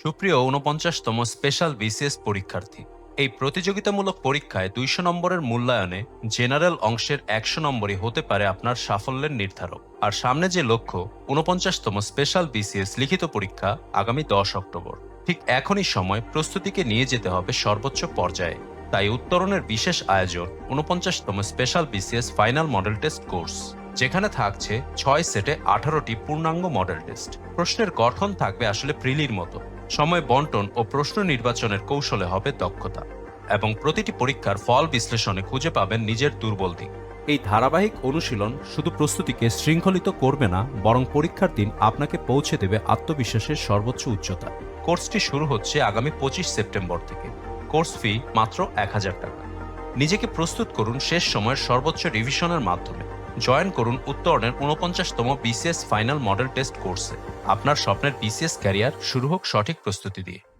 সুপ্রিয় ঊনপঞ্চাশতম special BCS পরীক্ষার্থী, এই প্রতিযোগিতামূলক পরীক্ষায় দুইশো নম্বরের মূল্যায়নে জেনারেল অংশের একশো নম্বরই হতে পারে আপনার সাফল্যের নির্ধারক। আর সামনে যে লক্ষ্য, ঊনপঞ্চাশতম স্পেশাল বিসিএস লিখিত পরীক্ষা আগামী দশ অক্টোবর। ঠিক এখনই সময় প্রস্তুতিকে নিয়ে যেতে হবে সর্বোচ্চ পর্যায়ে। তাই উত্তরণের বিশেষ আয়োজন ঊনপঞ্চাশতম special BCS final model test course, যেখানে থাকছে ছয় সেটে আঠারোটি পূর্ণাঙ্গ মডেল টেস্ট। প্রশ্নের গঠন থাকবে আসলে প্রিলির মতো। সময় বন্টন ও প্রশ্ন নির্বাচনের কৌশলে হবে দক্ষতা এবং প্রতিটি পরীক্ষার ফল বিশ্লেষণে খুঁজে পাবেন নিজের দুর্বল দিক। এই ধারাবাহিক অনুশীলন শুধু প্রস্তুতিকে শৃঙ্খলিত করবে না বরং পরীক্ষার দিন আপনাকে পৌঁছে দেবে আত্মবিশ্বাসের সর্বোচ্চ উচ্চতা। কোর্সটি শুরু হচ্ছে আগামী পঁচিশ সেপ্টেম্বর থেকে। কোর্স ফি মাত্র এক হাজার টাকা। নিজেকে প্রস্তুত করুন শেষ সময়ের সর্বোচ্চ রিভিশনের মাধ্যমে। জয়েন করুন উত্তরণের উনপঞ্চাশতম বিসিএস ফাইনাল মডেল টেস্ট কোর্সে আপনার স্বপ্নের বিসিএস ক্যারিয়ার শুরু হোক সঠিক প্রস্তুতি দিয়ে।